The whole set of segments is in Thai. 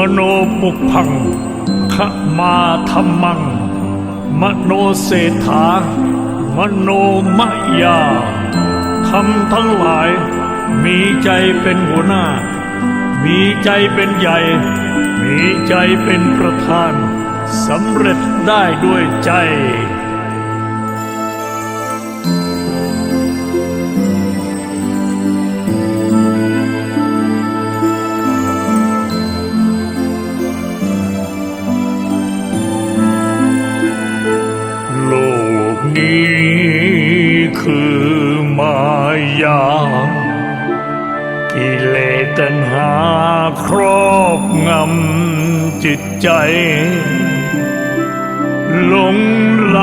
มโนปุพังขมาธรรมัง มโนเศรษฐามโนมยาทำทั้งหลาย มีใจเป็นหัวหน้า มีใจเป็นใหญ่ มีใจเป็นประธานสำเร็จได้ด้วยใจ กิเลสตัณหาครอบงำจิตใจหลงไหล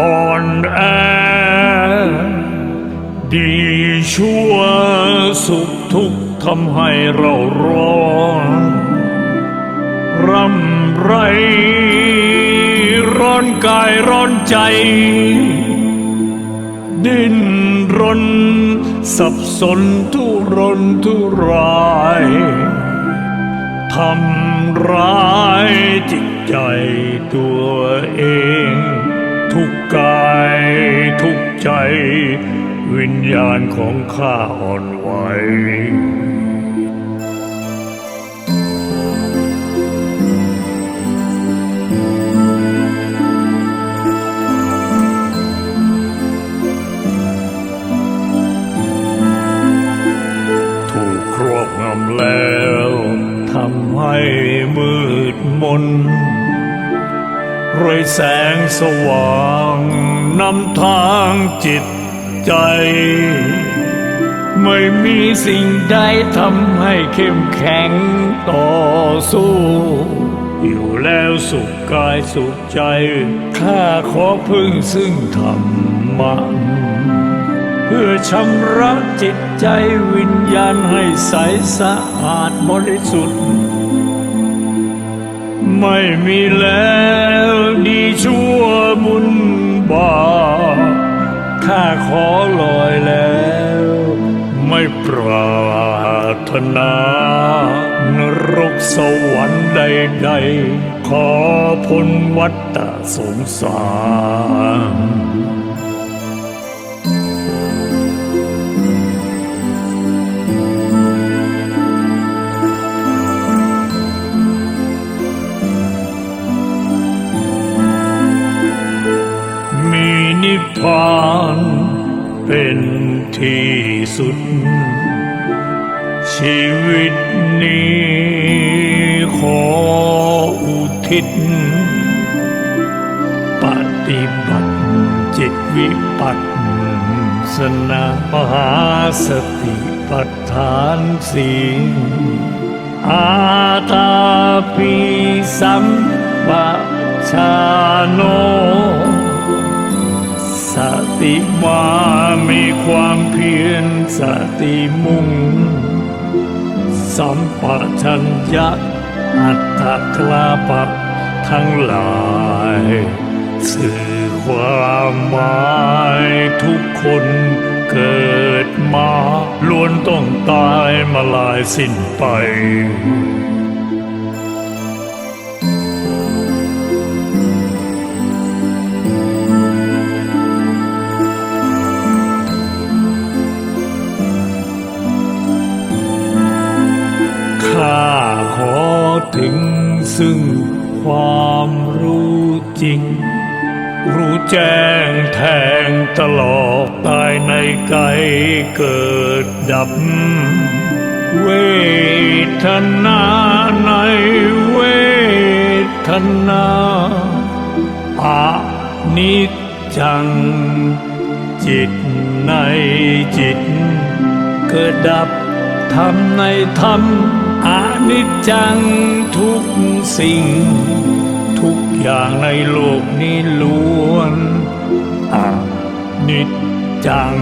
อ่อนแอ ดีชั่วสุขทุกข์ทำให้เราร้อนร่ำไร ร้อนกายร้อนใจ ดิ้นรน สับสนทุรนทุรายทำร้ายจิตใจตัวเอง ทุกกายทุกใจ วิญญาณของข้าอ่อนไหว แล้วทำให้มืดมนรยแสงสว่างนำทางจิตใจ ไม่มีสิ่งใดทำให้เข้มแข็งต่อสู้ อยู่แล้วสุขกายสุขใจ ข้าขอพึ่งซึ่งธรรมะ เพื่อชำระจิตใจวิญญาณให้ใสสะอาดบริสุทธิ์ ไม่มีแล้วดีชั่วบุญบาปข้าขอลอยแล้ว ไม่ปรารถนานรกสวรรค์ใดๆ ขอพ้นวัฏสงสาร ที่สุด ชีวิตนี้ขออุทิศ ปฏิบัติจิตวิปัสสนามหาสติปัฏฐานสีอาตาปิสัมปชาโนสติมา มีความเพียรสติมุ่ง สัมปชัญญะอัตตกลาปะทั้งหลาย สื่อความหมายทุกคนเกิดมาล้วนต้องตายมาลายสิ้นไป ถึงซึ่งความรู้จริง รู้แจ้งแทงตลอดตายในไกลเกิดดับ เวทนาในเวทนาอานิจจัง จิตในจิต เกิดดับธรรมในธรรม อนิจจังทุกสิ่ง ทุกอย่างในโลกนี้ล้วนอนิจจัง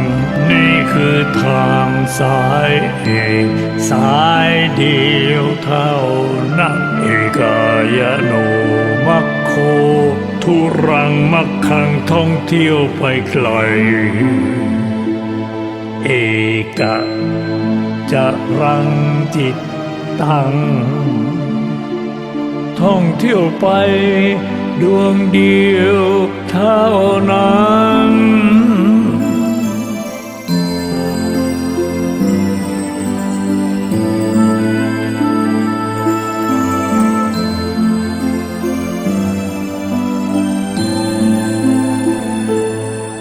นี่คือทางสายเอกสายเดียวเท่านั้นเอกายโนมัคโค ทุรังมักขังท่องเที่ยวไปไกล เอกะจะรังจิต ตัง ท่องเที่ยวไปดวงเดียวเท่านั้น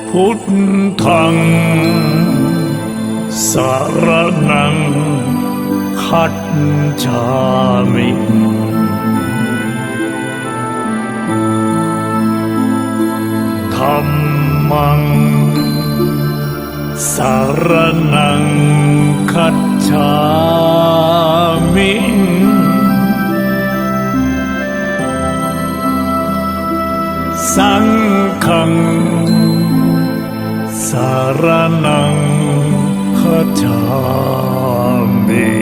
พุทธังสารนัง คัจามิ ธรรมัง สารนังคัจฉามิ สังฆัง สารนังคัจฉามิ